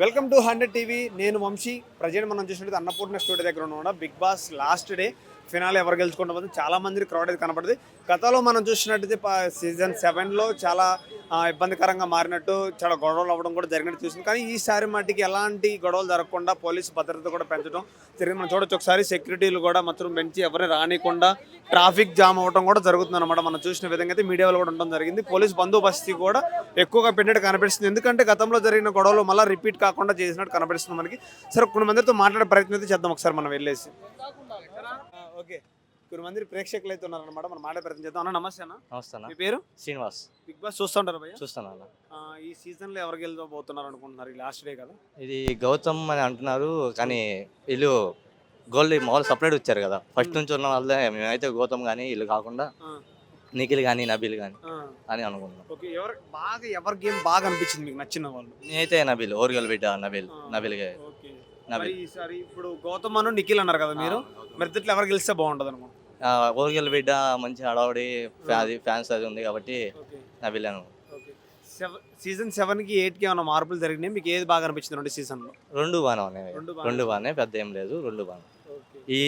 Welcome to hundred TV. నేను Vamsi. Present మనం చూసినట్టు అన్నపూర్ణ స్టూడియో దగ్గర ఉన్నాం. Big boss last day. Finale ఎవరు గెలుచుకుంటాం చాలా మంది క్రౌడ్ అయితే కనపడింది. గతంలో మనం చూసినట్టయితే సీజన్ సెవెన్లో చాలా ఇబ్బందికరంగా మారినట్టు చాలా గొడవలు అవ్వడం కూడా జరిగినట్టు చూసింది. కానీ ఈసారి మట్టికి ఎలాంటి గొడవలు జరగకుండా పోలీసు భద్రత కూడా పెంచడం జరిగింది. మనం చూడొచ్చు ఒకసారి సెక్యూరిటీలు కూడా మొత్తం పెంచి ఎవరిని రానియకుండా ట్రాఫిక్ జామ్ అవ్వడం కూడా జరుగుతుంది అనమాట మనం చూసిన విధంగా అయితే మీడియాలో కూడా ఉండడం జరిగింది. పోలీస్ బందోబస్తు కూడా ఎక్కువగా పెట్టినట్టు కనిపిస్తుంది. ఎందుకంటే గతంలో జరిగిన గొడవలు మళ్ళీ రిపీట్ కాకుండా చేసినట్టు కనిపిస్తుంది మనకి. సరే కొన్ని మందితో మాట్లాడే ప్రయత్నం అయితే చేద్దాం ఒకసారి మనం వెళ్ళేసి. ఓకే. కొన్ని మంది ప్రేక్షకులు అయితే ఉన్నారనమాట మనం మాట్లాడే ప్రయత్నం చేద్దాం. అన్న నమస్తే అన్న. నమస్తే అన్న. మీ పేరు? శ్రీనివాస్. బిగ్ బాస్ చూస్తుంటారు భయ్య? చూస్తాను అన్న. ఈ సీజన్లో ఎవరు గెలవబోతున్నారు అనుకుంటున్నారు? ఈ లాస్ట్ డే కదా. ఇది గౌతమ్ అని అంటున్నారు కానీ వీళ్ళు గోల్డ్ మామూలు సపరేట్ వచ్చారు కదా. ఫస్ట్ నుంచి ఉన్న వాళ్ళే మేమైతే గౌతమ్ కానీ వీళ్ళు కాకుండా నిఖిల్ కానీ నబీల్ కానీ. అని అనుకుంటున్నాం. ఓకే ఎవరు బాగా ఎవరి గేమ్ బాగా అనిపించింది మీకు నచ్చిన వాళ్ళు? నేనైతే నబీల్ ఓరిగల్ బిడ్డ నబీల్ నబీల్ ఈసారి ఇప్పుడు గౌతమ్ అను నిఖిల్ అన్నారు కదా మీరు. మరి ఇద్దట్లో ఎవరు గెలిస్తే బాగుంటుంది అనుకుంటున్నారు? ఆ, ఓరిగల్ బిడ్డ మంచి హడావుడి అది ఫ్యాన్స్ అది ఉంది కాబట్టి నబీల్ అను ఓకే. సెవెన్ సీజన్ సెవెన్కి ఎయిట్కి ఏమైనా మార్పులు జరిగినాయి? మీకు ఏది బాగా అనిపించింది రెండు సీజన్లో? రెండు బాగానే ఉన్నాయి. రెండు బాగానే పెద్ద ఏం లేదు రెండు బాగా ఈ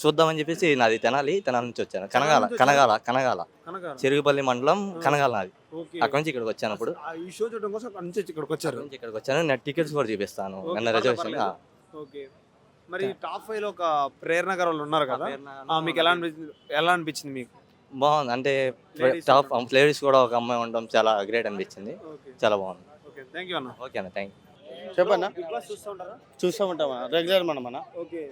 చూద్దామని చెప్పేసి నాది తెనాలి తెనాలి నుంచి వచ్చాను. కనగాల కనగాల కనగాల. చెరుగుపల్లి మండలం కనగాల నాది. అక్కడ నుంచి ఇక్కడికి వచ్చాను ఇప్పుడు ఆ, ఈ షో చూడడం కోసం అక్కడ నుంచి ఇక్కడికి వచ్చారు. ఇక్కడికి వచ్చాను. నేను టికెట్స్ కూడా చూపిస్తాను. నిన్న రిజర్వేషన్. ఓకే. మరి టాప్ ఫైవ్లో ఒక ప్రేరణ గారు వాళ్ళు ఉన్నారు కదా? ఆ, మీకు ఎలా అనిపించింది ఎలా అనిపించింది మీకు? బాగుంది. అంటే Ladies టాప్. ఫ్లేవర్స్ కూడా ఒక అమ్మాయి ఉండడం చాలా గ్రేట్ అనిపించింది. ఓకే. చాలా బాగుంది. ఓకే. థ్యాంక్ యూ అన్న. ఓకే అన్న థ్యాంక్ చెప్పన్నా బిగ్ బాస్ చూస్తూ ఉంటారా? చూస్తూ ఉంటాం రెగ్యులర్ మనం మన ఓకే.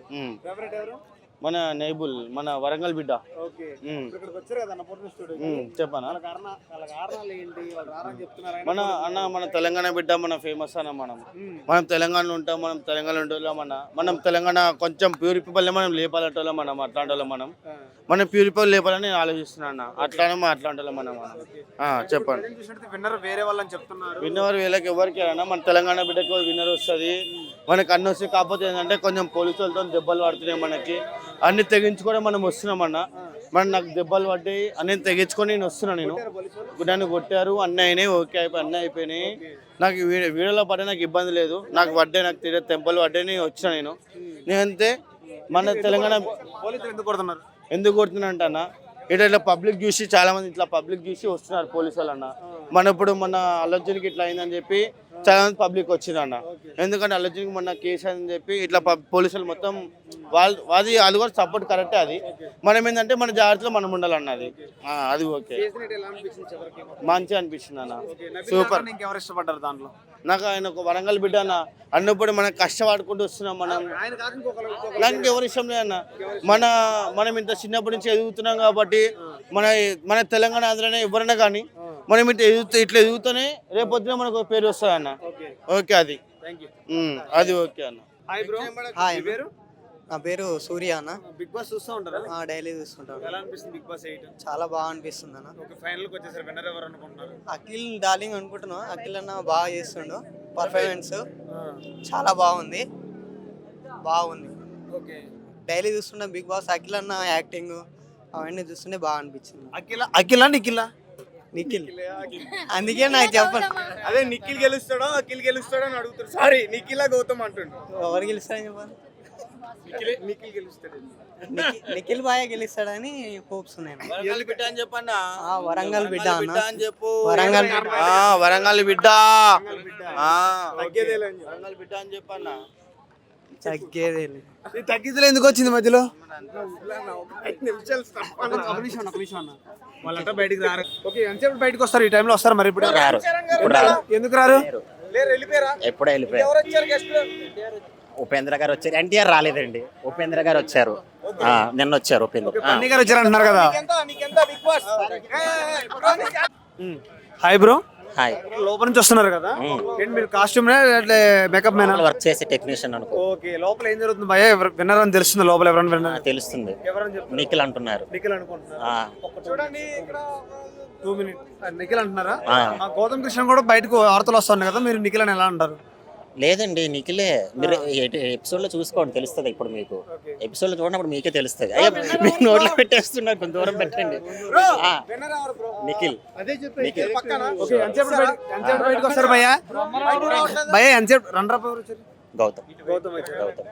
ఫేవరెట్ ఎవరు? మన నైబుల్ మన వరంగల్ బిడ్డ. అన్న చెప్పనా? మన అన్న మన తెలంగాణ బిడ్డ మన ఫేమస్ అన్న మనం. మనం తెలంగాణలో ఉంటాం మనం తెలంగాణ ఉంటోళ్ళం మన మనం తెలంగాణ కొంచెం ప్యూర్ పీపుల్ మనం లేపాలంటోళ్ళం మనం అట్లాంటి మనం. మనం ప్యూర్ పీపుల్ లేపాలని నేను ఆలోచిస్తున్నా అన్న. అట్లానే మనం అట్లాంటి మనం చెప్పండి. విన్నర్ వేరే వాళ్ళని చెప్తున్నారు. విన్నర్ వీళ్ళకి ఎవరికి అన్న? మన తెలంగాణ బిడ్డకి విన్నర్ వస్తుంది. మనకి అన్ని వస్తాయి కాకపోతే ఏంటంటే కొంచెం పోలీసు వాళ్ళతో దెబ్బలు పడుతున్నాయి మనకి. అన్ని తెగించుకొని మనం వస్తున్నాం అన్న మన నాకు దెబ్బలు పడ్డాయి. అన్ని తెగించుకొని నేను వస్తున్నా నేను? నన్ను కొట్టారు. అన్నీ అయినాయి. ఓకే అయిపోయి అన్నీ అయిపోయినాయి. నాకు వీడియోలో పడ్డా నాకు ఇబ్బంది లేదు. నాకు పడ్డాయి నాకు తిరిగి తెంపలు పడ్డాయి. నేను వచ్చిన నేను. నేనంతే. మన తెలంగాణ పోలీసులు ఎందుకు కొడుతున్నారు? ఎందుకు కొడుతున్నా అన్న ఇట్లా ఇట్లా పబ్లిక్ చూసి చాలా మంది ఇట్లా పబ్లిక్ చూసి వస్తున్నారు పోలీసు వాళ్ళు అన్న మన ఇప్పుడు మన అల్లర్జున్కి ఇట్లా అయిందని చెప్పి చాలా మంది పబ్లిక్ వచ్చింది అన్న ఎందుకంటే అల్లర్జున్కి మొన్న కేసు అని చెప్పి ఇట్లా పోలీసులు మొత్తం వాళ్ళు అది అది కూడా సపోర్ట్ కరెక్టే అది. మనం ఏంటంటే మన జాగ్రత్తలో మనం ఉండాలన్న అది ఓకే. మంచిగా అనిపించింది అన్న. సూపర్. ఇష్టపడ్డారు దాంట్లో? నాకు ఆయన ఒక వరంగల్ బిడ్డ అన్న. అన్నప్పుడు మనం కష్టపడుకుంటూ వస్తున్నాం మనం. నాకు ఎవరి ఇష్టం లేదన్న మన మనం ఇంత చిన్నప్పటి నుంచి ఎదుగుతున్నాం కాబట్టి మన మన తెలంగాణ ఆంధ్రనే ఎవరైనా కానీ మనం ఇట్లా ఎదుగుతూ ఇట్లా ఎదుగుతూనే రేపొద్దున మనకు ఒక పేరు వస్తుంది అన్న ఓకే. ఓకే అది. అది ఓకే అన్న. హాయ్ బ్రో హాయ్ మీ పేరు నా పేరు సూర్య అన్న. బిగ్ బాస్ చూస్తూ ఉంటారా? ఆ, డైలీ చూస్తుంటాను ఎలా అనిపిస్తుంది బిగ్ బాస్ ఎయిట్? చాలా బాగా అనిపిస్తుంది అన్న. ఫైనల్కి వచ్చేసారు విన్నర్ ఎవరు అనుకుంటున్నారు? అఖిల్ డార్లింగ్ అనుకుంటున్నా. అఖిల్ అన్న బాగా చేస్తుండు. పర్ఫార్మెన్స్ చాలా బాగుంది. బాగుంది. ఓకే. డైలీ చూస్తుంటే బిగ్ బాస్ అఖిల్ అన్న యాక్టింగ్ అవన్నీ చూస్తుంటే బాగా అనిపించింది. అఖిల అఖిల నిఖిల? నిఖిల్. అందుకే నాకు చెప్పండి అదే నిఖిల్ గెలుస్తాడో అఖిల్ గెలుస్తాడో అని అడుగుతారు. సారీ నిఖిల గౌతమ్ అంటుండు. ఎవరు గెలుస్తారని చెప్పండి నిఖిల్? గెలుస్తాడు. నిఖిల్ నిఖిల్ బాగా గెలుస్తాడని హోప్స్ ఉన్నాయి బిడ్డ అని చెప్పన్న? ఆ, వరంగల్ బిడ్డ అన్న. అని చెప్పు. వరంగల్ ఆ, వరంగల్ బిడ్డ. వరంగల్ బిడ్డ అని చెప్పన్న? తగ్గేదే ఈ తగ్గితలో ఎందుకు వచ్చింది మధ్యలో? వాళ్ళంతా బయటికి రారు. ఓకే ఎంతసేపు బయటకు వస్తారు? ఈ టైంలో వస్తారు మరి ఇప్పుడు? రారు. ఇప్పుడు రారు. ఎందుకు రారు? ఎప్పుడే వెళ్ళిపోయారు. ఎవరు వచ్చారు గెస్ట్లు ఉపేంద్ర గారు వచ్చారు. ఎన్టీఆర్ రాలేదండి. ఉపేంద్ర గారు వచ్చారు. ఆ, నిన్న వచ్చారు ఉపేంద్ర. గారు వచ్చారు అంటున్నారు కదా హాయ్ బ్రో. హాయ్. లోపల నుంచి వస్తున్నారు కదా? ఏంటి మీరు కాస్ట్యూమ్ మేకప్ మేనా వర్క్ చేసే టెక్నీషియన్ అనుకో. ఓకే లోపల ఏం జరుగుతుంది? భయ విన్నర్ అని తెలుస్తుంది లోపల ఎవరైనా విన్నర్? తెలుస్తుంది. నిఖిల్ అంటున్నారు. నిఖిల్ అనుకుంటున్నారు. చూడండి ఇక్కడ టూ మినిట్. నిఖిల్ అంటున్నారా? గౌతమ్ కృష్ణ కూడా బయటకు వార్తలు వస్తున్నాయి కదా మీరు నిఖిల్ అని ఎలా అంటారు? లేదండి నిఖిలే. మీరు ఎపిసోడ్లో చూసుకోండి తెలుస్తుంది ఇప్పుడు మీకు. ఎపిసోడ్లో చూడనప్పుడు మీకే తెలుస్తుంది. అయ్యో మీరు నోట్లో పెట్టేస్తున్నారు కొంత దూరం పెట్టండి. నిఖిల్ నిఖిల్. భయ్యా? భయ్యా వచ్చారు. గౌతమ్. గౌతమ్.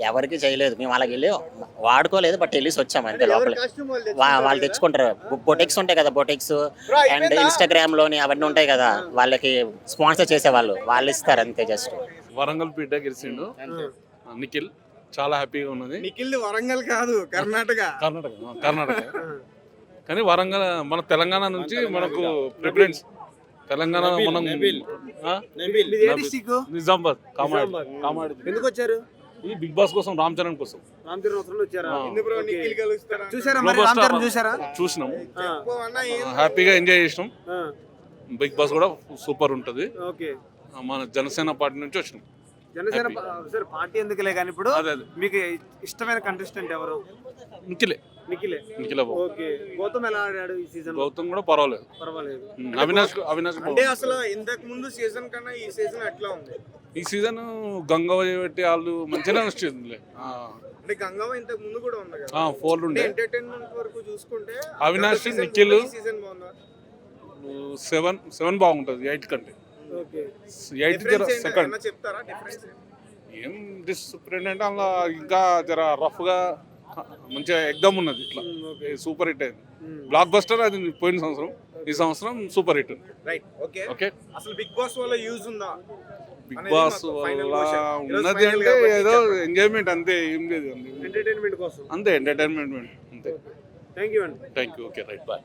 ఎవరికి చేయలేదు. మేము అలాగ వెళ్ళి వాడుకోలేదు బట్ వెళ్ళేసి వచ్చాము అంతే లోపల. వాళ్ళు వా- వాళ్ళు తెచ్చుకుంటారు. బొటెక్స్ ఉంటాయి కదా బొటెక్స్ అండ్ ఇన్స్టాగ్రామ్లోని అవన్నీ ఉంటాయి కదా వాళ్ళకి స్పాన్సర్ చేసేవాళ్ళు. వాళ్ళు ఇస్తారు అంతే జస్ట్ వరంగల్ పీట గెలిచిండు. నిఖిల్ చాలా హ్యాపీగా ఉన్నది. నిఖిల్ వరంగల్ కాదు కర్ణాటక. కర్ణాటక కర్ణాటక. కానీ వరంగల్ మన తెలంగాణ నుంచి మనకు ప్రిఫరెన్స్ తెలంగాణ మనం నిజామాబాద్ కామారెడ్డి. నిజామాబాద్. కామారెడ్డి. ఎందుకు వచ్చారు? ఈ బిగ్ బాస్ కోసం రామ్ చరణ్ కోసం. రామ్ చరణ్ వసంలో వచ్చారా. చూసారా చూసినాం. హ్యాపీగా ఎంజాయ్ చేసినాం. బిగ్ బాస్ కూడా సూపర్ ఉంటుంది. ఓకే. మన జనసేన పార్టీ నుంచి వచ్చినాం. జనసేన పార్టీ ఎందుకులే కానీ ఇప్పుడు అదే అదే. మీకు ఇష్టమైన కంటెస్టెంట్ ఎవరు? నిఖిలే. నిఖిలే? నిఖిల బాబు. ఓకే. గౌతమ్ ఎలా ఆడాడు ఈ సీజన్ గౌతమ్ కూడా పర్వాలేదు. పర్వాలేదు. అవినాష్ అవినాష్ అంటే అసలు ఇంతకు ముందు సీజన్ కన్నా ఈ సీజన్ ఎట్లా ఉంది? ఈ సీజన్ గంగవయ్య పెట్టి వాళ్ళు మంచిగా వచ్చిందిలే అంటే గంగవ్వ ఇంతకు ముందు కూడా ఉంది కదా? ఫోర్ అంటే ఉండే. ఎంటర్టైన్మెంట్ వరకు చూసుకుంటే అవినాష్, నిఖిల్. ఈ సీజన్ బాగుందా? సెవెన్ సెవెన్ బాగుంటుంది ఎయిట్ కంటే. ఓకే. ఎయిట్ సెకండ్ చెప్తారా? ఏం డిసిప్లిన్ అంటే అలా ఇంకా జర రఫ్గా మంచిగా ఎగ్దమ్ ఉన్నది ఇట్లా. సూపర్ హిట్ అయింది. బ్లాక్ బస్టర్ అది పోయిన సంవత్సరం ఈ సంవత్సరం సూపర్ హిట్. ఓకే అసలు బిగ్ బాస్ వల్ల యూజ్ ఉందా? బిగ్ బాస్ వల్ల ఉన్నది అంటే ఏదో. ఎంజాయ్మెంట్ అంతే ఏం లేదు అంతే. ఎంటర్టైన్మెంట్ కోసం. అంతే ఎంటర్టైన్మెంట్ అంతే. థ్యాంక్ యూ అండి. Thank you okay right bye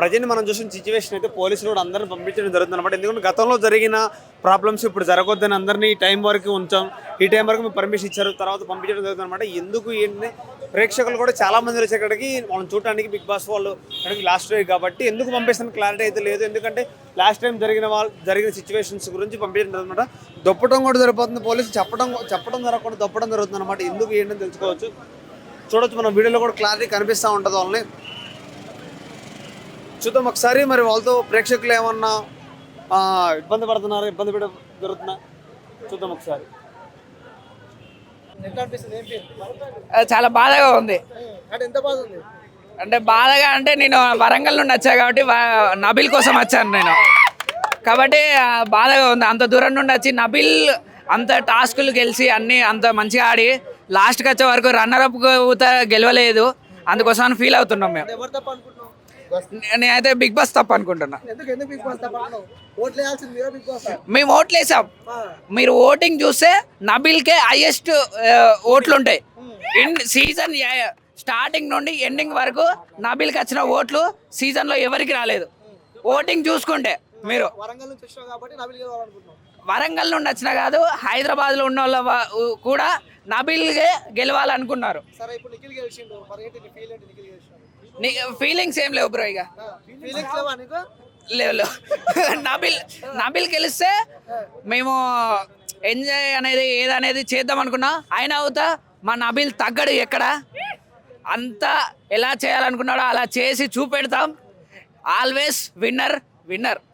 present మనం చూసిన సిచ్యువేషన్ అయితే పోలీసులు కూడా అందరిని పంపించడం జరుగుతుంది అనమాట ఎందుకంటే గతంలో జరిగిన ప్రాబ్లమ్స్ ఇప్పుడు జరగొద్దని అందరినీ ఈ టైం వరకు ఉంచాం. ఈ టైం వరకు మేము పర్మిషన్ ఇచ్చారు. తర్వాత పంపించడం జరుగుతుంది అనమాట ఎందుకు ఏంటి ప్రేక్షకులు కూడా చాలా మంది వచ్చి ఇక్కడికి మనం చూడడానికి బిగ్ బాస్ వాళ్ళు ఇక్కడికి లాస్ట్ వీక్ కాబట్టి ఎందుకు పంపిస్తాను క్లారిటీ అయితే లేదు. ఎందుకంటే లాస్ట్ టైం జరిగిన వాళ్ళు జరిగిన సిచ్యువేషన్స్ గురించి పంపించడం అనమాట దొప్పడం కూడా జరుగుతుంది పోలీసులు చెప్పడం చెప్పడం జరగకుండా దొప్పడం జరుగుతుంది అనమాట ఎందుకు ఏంటని తెలుసుకోవచ్చు? చూడొచ్చు. మన వీడియోలో కూడా క్లారిటీ కనిపిస్తూ ఉంటుంది వాళ్ళని. చూద్దాం ఒకసారి మరి వాళ్ళతో ప్రేక్షకులు ఏమన్నా ఆ, ఇబ్బంది పడుతున్నారు ఇబ్బంది పడ జరుగుతున్నా? చూద్దాం ఒకసారి. చాలా బాధగా ఉంది. అంటే ఎంత బాధ ఉంది? అంటే బాధగా అంటే నేను వరంగల్ నుండి వచ్చా కాబట్టి నబిల్ కోసం వచ్చాను నేను. కాబట్టి బాధగా ఉంది. అంత దూరం నుండి వచ్చి నబిల్ అంత టాస్కులు గెలిచి అన్ని అంత మంచిగా ఆడి లాస్ట్కి వచ్చే వరకు రన్నర్ అప్ గెలవలేదు. అందుకోసం ఫీల్ అవుతున్నాం మేము. నేనైతే బిగ్ బాస్ తప్ప అనుకుంటున్నా. మేము ఓట్లు వేసాం. మీరు ఓటింగ్ చూస్తే నబిల్కే హైయెస్ట్ ఓట్లు ఉంటాయి సీజన్ స్టార్టింగ్ నుండి ఎండింగ్ వరకు నబిల్కి వచ్చిన ఓట్లు సీజన్లో ఎవరికి రాలేదు. ఓటింగ్ చూసుకుంటే మీరు. వరంగల్ నుండి వచ్చిన కాదు హైదరాబాద్లో ఉన్న వాళ్ళ కూడా నబిల్గే గెలవాలనుకున్నారు. నీ ఫీలింగ్స్ ఏం లేవు బ్రో ఇక. ఫీలింగ్స్ లేవా లేవు నబిల్ నబిల్ గెలిస్తే మేము ఎంజాయ్ అనేది ఏదనేది చేద్దాం అనుకున్నా. అయినా అవుతా మా నబిల్ తగ్గడు ఎక్కడ? అంతా ఎలా చేయాలనుకున్నాడో అలా చేసి చూపెడతాం. Always winner winner